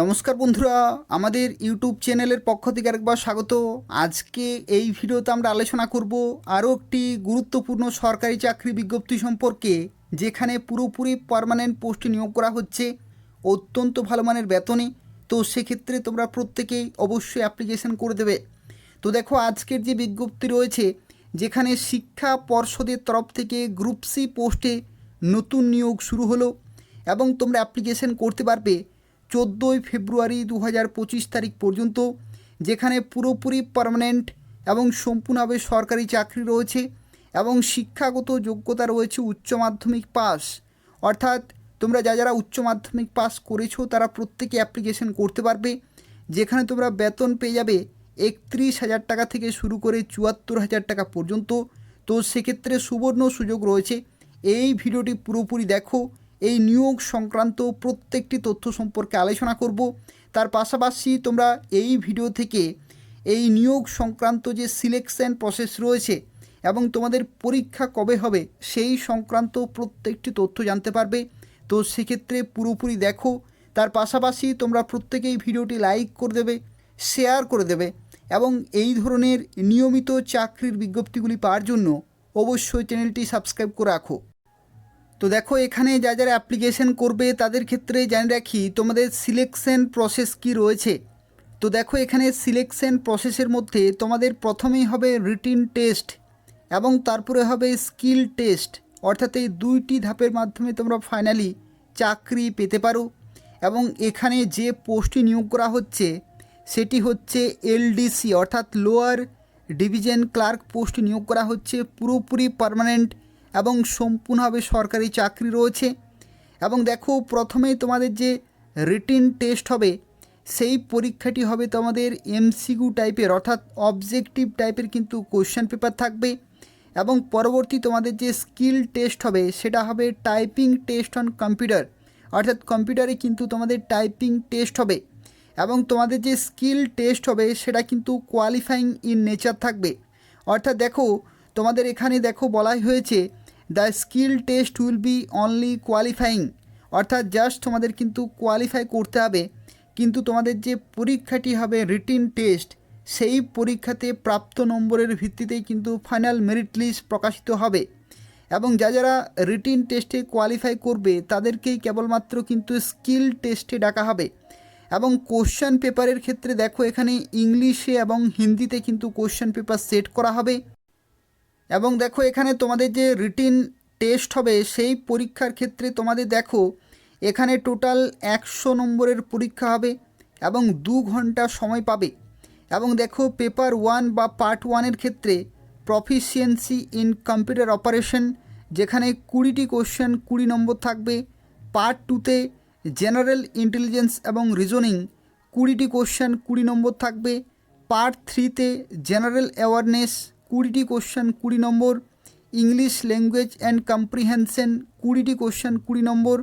নমস্কার বন্ধুরা, আমাদের ইউটিউব চ্যানেলের পক্ষ থেকে আরেকবার স্বাগত। আজকে এই ভিডিওতে আমরা আলোচনা করব আরও একটি গুরুত্বপূর্ণ সরকারি চাকরি বিজ্ঞপ্তি সম্পর্কে, যেখানে পুরোপুরি পার্মানেন্ট পোস্টে নিয়োগ করা হচ্ছে, অত্যন্ত ভালো মানের বেতনে। তো সেক্ষেত্রে তোমরা প্রত্যেকেই অবশ্যই অ্যাপ্লিকেশন করে দেবে। তো দেখো, আজকের যে বিজ্ঞপ্তি রয়েছে, যেখানে শিক্ষা পর্ষদের তরফ থেকে গ্রুপ সি পোস্টে নতুন নিয়োগ শুরু হলো এবং তোমরা অ্যাপ্লিকেশন করতে পারবে। চোদ্দোই ফেব্রুয়ারি দু হাজার পঁচিশ তারিখ পর্যন্ত, যেখানে পুরোপুরি পার্মানেন্ট এবং সম্পূর্ণভাবে সরকারি চাকরি রয়েছে এবং শিক্ষাগত যোগ্যতা রয়েছে উচ্চ মাধ্যমিক পাস অর্থাৎ তোমরা যা যারা উচ্চ মাধ্যমিক পাস করেছ, তারা প্রত্যেকে অ্যাপ্লিকেশন করতে পারবে, যেখানে তোমরা বেতন পেয়ে যাবে একত্রিশ হাজার টাকা থেকে শুরু করে চুয়াত্তর হাজার টাকা পর্যন্ত। তো সেক্ষেত্রে সুবর্ণ সুযোগ রয়েছে। এই ভিডিওটি পুরোপুরি দেখো এই নিয়োগ সংক্রান্ত প্রত্যেকটি তথ্য সম্পর্কে আলোচনা করব। তার পাশাপাশি তোমরা এই ভিডিও থেকে এই নিয়োগ সংক্রান্ত যে সিলেকশন প্রসেস রয়েছে এবং তোমাদের পরীক্ষা কবে হবে, সেই সংক্রান্ত প্রত্যেকটি তথ্য জানতে পারবে। তো সেক্ষেত্রে পুরোপুরি দেখো। তার পাশাপাশি তোমরা প্রত্যেকেই ভিডিওটি লাইক করে দেবে শেয়ার করে দেবে এবং এই ধরনের নিয়মিত চাকরির বিজ্ঞপ্তিগুলি পাওয়ার জন্য অবশ্যই চ্যানেলটি সাবস্ক্রাইব করে রাখো। তো দেখো, এখানে যা যারা অ্যাপ্লিকেশন করবে তাদের ক্ষেত্রে জানিয়ে রাখি, তোমাদের সিলেকশন প্রসেস কি রয়েছে? তো দেখো, এখানে সিলেকশন প্রসেসের মধ্যে তোমাদের প্রথমেই হবে রিটিন টেস্ট এবং তারপরে হবে স্কিল টেস্ট অর্থাৎ এই দুইটি ধাপের মাধ্যমে তোমরা ফাইনালি চাকরি পেতে পারো এবং এখানে যে পোস্টটি নিয়োগ করা হচ্ছে, সেটি হচ্ছে এলডিসি, অর্থাৎ লোয়ার ডিভিশন ক্লার্ক পোস্ট নিয়োগ করা হচ্ছে। পুরোপুরি পার্মানেন্ট এবং সম্পূর্ণভাবে সরকারি চাকরি রয়েছে। এবং দেখো প্রথমেই তোমাদের যে রিটিন টেস্ট হবে, সেই পরীক্ষাটি হবে তোমাদের এমসিকিউ টাইপের অর্থাৎ অবজেক্টিভ টাইপের কিন্তু কোশ্চেন পেপার থাকবে। এবং পরবর্তী তোমাদের যে স্কিল টেস্ট হবে, সেটা হবে টাইপিং টেস্ট অন কম্পিউটার অর্থাৎ কম্পিউটারে কিন্তু তোমাদের টাইপিং টেস্ট হবে। এবং তোমাদের যে স্কিল টেস্ট হবে, সেটা কিন্তু কোয়ালিফাইং ইন নেচার থাকবে। অর্থাৎ দেখো, তোমাদের এখানে দেখো বলাই হয়েছে the skill test will be only qualifying. অর্থাৎ জাস্ট তোমাদের কিন্তু কোয়ালিফাই করতে হবে, কিন্তু তোমাদের যে পরীক্ষাটি হবে রিটিন টেস্ট, সেই পরীক্ষাতে প্রাপ্ত নম্বরের ভিত্তিতেই কিন্তু ফাইনাল মেরিট লিস্ট প্রকাশিত হবে। এবং যা যারা রিটিন টেস্টে কোয়ালিফাই করবে, তাদেরকেই কেবলমাত্র কিন্তু স্কিল টেস্টে ডাকা হবে। এবং কোশ্চেন পেপারের ক্ষেত্রে দেখো, এখানে ইংলিশে এবং হিন্দিতে কিন্তু কোশ্চেন পেপার সেট করা হবে। এবং দেখো এখানে তোমাদের যে রিটিন টেস্ট হবে, সেই পরীক্ষার ক্ষেত্রে তোমাদের দেখো, এখানে টোটাল একশো নম্বরের পরীক্ষা হবে এবং দু ঘণ্টা সময় পাবে। এবং দেখো পেপার ওয়ান বা পার্ট ওয়ানের ক্ষেত্রে প্রফিসিয়েন্সি ইন কম্পিউটার অপারেশন যেখানে কুড়িটি কোশ্চেন কুড়ি নম্বর থাকবে। পার্ট টুতে জেনারেল ইন্টেলিজেন্স এবং রিজনিং কুড়িটি কোশ্চেন কুড়ি নম্বর থাকবে। পার্ট থ্রিতে জেনারেল অ্যাওয়ারনেস কুড়িটি কোশ্চেন কুড়ি number. English language and comprehension কুড়িটি কোশ্চেন কুড়ি নম্বর।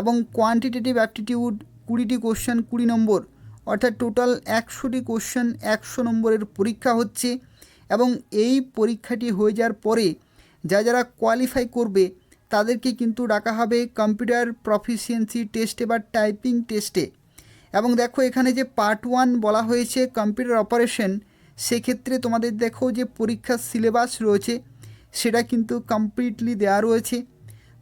এবং কোয়ান্টিটেটিভ অ্যাপটিটিউড কুড়িটি কোশ্চেন কুড়ি নম্বর। অর্থাৎ টোটাল একশোটি কোশ্চেন একশো নম্বরের পরীক্ষা হচ্ছে। এবং এই পরীক্ষাটি হয়ে যাওয়ার পরে যা যারা কোয়ালিফাই করবে, তাদেরকে কিন্তু ডাকা হবে কম্পিউটার প্রফিসিয়েন্সি টেস্টে বা টাইপিং টেস্টে এবং দেখো এখানে যে পার্ট ওয়ান বলা হয়েছে কম্পিউটার অপারেশন সেক্ষেত্রে তোমাদের দেখো যে পরীক্ষার সিলেবাস রয়েছে, সেটা কিন্তু কমপ্লিটলি দেওয়া রয়েছে।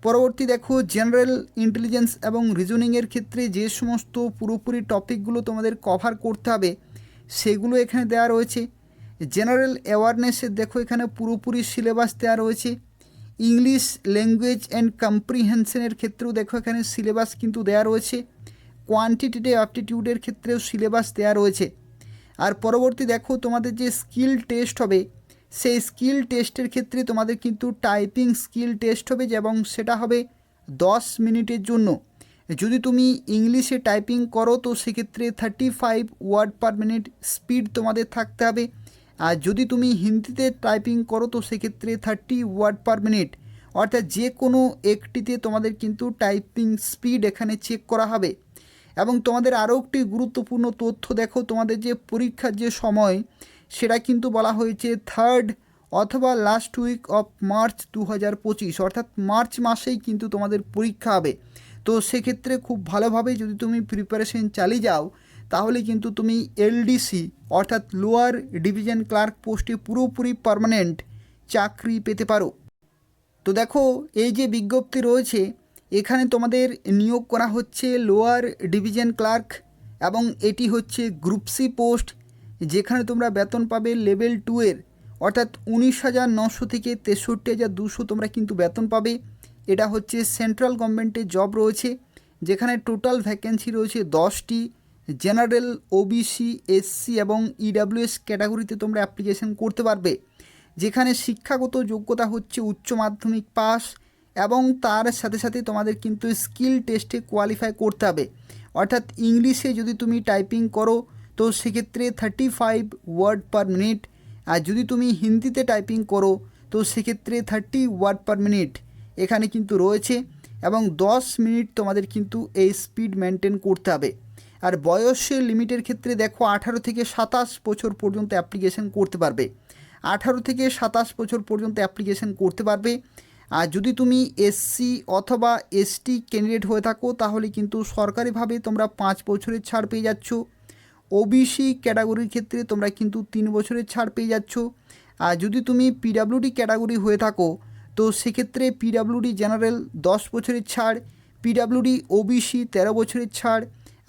পরবর্তী দেখো জেনারেল ইন্টেলিজেন্স এবং রিজনিংয়ের ক্ষেত্রে যে সমস্ত পুরোপুরি টপিকগুলো তোমাদের কভার করতে হবে, সেগুলো এখানে দেওয়া রয়েছে। জেনারেল অ্যাওয়ারনেসের দেখো এখানে পুরোপুরি সিলেবাস দেওয়া রয়েছে। ইংলিশ ল্যাঙ্গুয়েজ অ্যান্ড কম্প্রিহেনশনের ক্ষেত্রেও দেখো এখানে সিলেবাস কিন্তু দেওয়া রয়েছে। কোয়ান্টিটেটিভ অ্যাপটিটিউডের ক্ষেত্রেও সিলেবাস দেওয়া রয়েছে। আর পরবর্তী দেখো তোমাদের যে স্কিল টেস্ট হবে, সেই স্কিল টেস্টের ক্ষেত্রে তোমাদের কিন্তু টাইপিং স্কিল টেস্ট হবে এবং সেটা হবে দশ মিনিটের জন্য। যদি তুমি ইংলিশে টাইপিং করো তো সেক্ষেত্রে thirty five word per minute speed তোমাদের থাকতে হবে। আর যদি তুমি হিন্দিতে টাইপিং করো তো সেক্ষেত্রে থার্টি ওয়ার্ড পার মিনিট অর্থাৎ যে কোনো একটিতে তোমাদের কিন্তু টাইপিং স্পিড এখানে চেক করা হবে। এবং তোমাদের আরও একটি গুরুত্বপূর্ণ তথ্য দেখো, তোমাদের যে পরীক্ষার যে সময়, সেটা কিন্তু বলা হয়েছে থার্ড অথবা লাস্ট উইক অফ মার্চ দু হাজার পঁচিশ, অর্থাৎ মার্চ মাসেই কিন্তু তোমাদের পরীক্ষা হবে। তো সেক্ষেত্রে খুব ভালোভাবে যদি তুমি প্রিপারেশন চালিয়ে যাও, তাহলে কিন্তু তুমি এলডিসি অর্থাৎ লোয়ার ডিভিশন ক্লার্ক পোস্টে পুরোপুরি পারমানেন্ট চাকরি পেতে পারো। তো দেখো, এই যে বিজ্ঞপ্তি রয়েছে এখানে তোমাদের নিয়োগ করা হচ্ছে লোয়ার ডিভিশন ক্লার্ক এবং এটি হচ্ছে গ্রুপ সি পোস্ট যেখানে তোমরা বেতন পাবে লেভেল টু এর। অর্থাৎ উনিশ হাজার নশো থেকে তেষট্টি হাজার দুশো তোমরা কিন্তু বেতন পাবে। এটা হচ্ছে সেন্ট্রাল গভর্নমেন্টের জব রয়েছে, যেখানে টোটাল ভ্যাকেন্সি রয়েছে দশটি। জেনারেল ওবিসি এসসি এবং ইডাব্লিউএস ক্যাটাগরিতে তোমরা অ্যাপ্লিকেশন করতে পারবে। যেখানে শিক্ষাগত যোগ্যতা হচ্ছে উচ্চ মাধ্যমিক পাস এবং তার সাথে সাথে তোমাদের কিন্তু স্কিল টেস্টে কোয়ালিফাই করতে হবে। অর্থাৎ ইংলিশে যদি তুমি টাইপিং করো, তো সেক্ষেত্রে thirty five word per minute আর যদি তুমি হিন্দিতে টাইপিং করো, তো সেক্ষেত্রে থার্টি ওয়ার্ড পার মিনিট এখানে কিন্তু রয়েছে এবং দশ মিনিট তোমাদের কিন্তু এই স্পিড মেনটেন করতে হবে। আর বয়সের লিমিটের ক্ষেত্রে দেখো আঠারো থেকে সাতাশ বছর পর্যন্ত অ্যাপ্লিকেশন করতে পারবে। আঠারো থেকে সাতাশ বছর পর্যন্ত অ্যাপ্লিকেশন করতে পারবে। আর যদি তুমি এসসি অথবা এসটি ক্যান্ডিডেট হয়ে থাকো, তাহলে কিন্তু সরকারিভাবে তোমরা পাঁচ বছরের ছাড় পেয়ে যাচ্ছ। ওবিসি ক্যাটাগরির ক্ষেত্রে তোমরা কিন্তু তিন বছরের ছাড় পেয়ে যাচ্ছ। আর যদি তুমি পিডাব্লিউডি ক্যাটাগরি হয়ে থাকো, তো সেক্ষেত্রে পিডাব্লিউডি জেনারেল দশ বছরের ছাড় পিডাব্লিউডি ওবিসি তেরো বছরের ছাড়,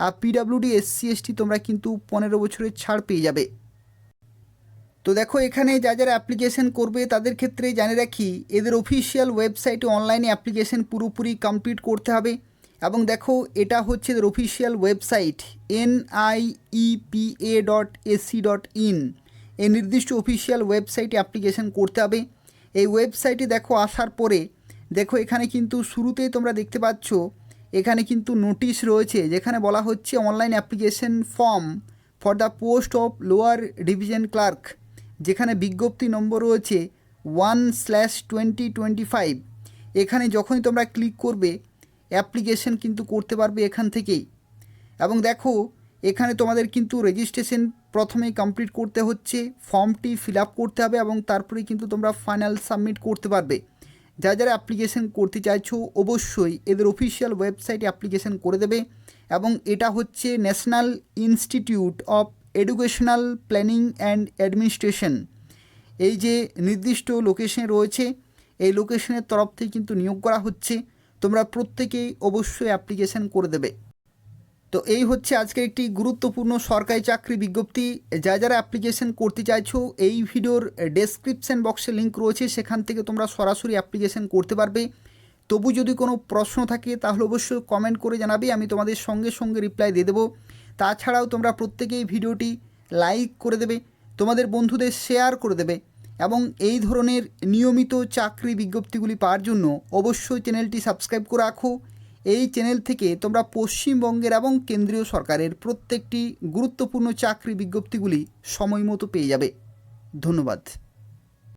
আর পিডাব্লিউডি এসসি এসটি তোমরা কিন্তু পনেরো বছরের ছাড় পেয়ে যাবে। তো দেখো, এখানে যা যারা অ্যাপ্লিকেশন করবে তাদের ক্ষেত্রে জানিয়ে রাখি, এদের অফিসিয়াল ওয়েবসাইটে অনলাইনে অ্যাপ্লিকেশন পুরোপুরি কমপ্লিট করতে হবে। এবং দেখো, এটা হচ্ছে এদের official website N I EPA dot AC dot in এই নির্দিষ্ট অফিসিয়াল ওয়েবসাইটে অ্যাপ্লিকেশন করতে হবে। এই ওয়েবসাইটে দেখো, আসার পরে দেখো, এখানে কিন্তু শুরুতেই তোমরা দেখতে পাচ্ছ, এখানে কিন্তু নোটিশ রয়েছে, যেখানে বলা হচ্ছে online application form for the post of lower division clerk যেখানে বিজ্ঞপ্তি নম্বর রয়েছে one slash twenty twenty five. এখানে যখনই তোমরা ক্লিক করবে, অ্যাপ্লিকেশন কিন্তু করতে পারবে এখান থেকেই। এবং দেখো, এখানে তোমাদের কিন্তু রেজিস্ট্রেশন প্রথমেই কমপ্লিট করতে হচ্ছে, ফর্মটি ফিল আপ করতে হবে এবং তারপরে কিন্তু তোমরা ফাইনাল সাবমিট করতে পারবে। যারা যারা অ্যাপ্লিকেশন করতে চাইছো, অবশ্যই এদের অফিসিয়াল ওয়েবসাইটে অ্যাপ্লিকেশন করে দেবে এবং এটা হচ্ছে National Institute of Educational Planning and Administration এই যে নির্দিষ্ট লোকেশনে রয়েছে, এই লোকেশনের তরফ থেকে কিন্তু নিয়োগ করা হচ্ছে। তোমরা প্রত্যেকেই অবশ্যই অ্যাপ্লিকেশন করে দেবে। তো এই হচ্ছে আজকের একটি গুরুত্বপূর্ণ সরকারি চাকরি বিজ্ঞপ্তি। যা যারা অ্যাপ্লিকেশন করতে চাইছো, এই ভিডিওর ডেসক্রিপশন বক্সে লিঙ্ক রয়েছে। সেখান থেকে তোমরা সরাসরি অ্যাপ্লিকেশন করতে পারবে। তবু যদি কোনো প্রশ্ন থাকে, তাহলে অবশ্যই কমেন্ট করে জানাবে। আমি তোমাদের সঙ্গে সঙ্গে রিপ্লাই দিয়ে দেবো। তাছাড়াও তোমরা প্রত্যেকেই ভিডিওটি লাইক করে দেবে, তোমাদের বন্ধুদের শেয়ার করে দেবে এবং এই ধরনের নিয়মিত চাকরি বিজ্ঞপ্তিগুলি পাওয়ার জন্য অবশ্যই চ্যানেলটি সাবস্ক্রাইব করে রাখো। এই চ্যানেল থেকে তোমরা পশ্চিমবঙ্গের এবং কেন্দ্রীয় সরকারের প্রত্যেকটি গুরুত্বপূর্ণ চাকরি বিজ্ঞপ্তিগুলি সময় মতো পেয়ে যাবে। ধন্যবাদ।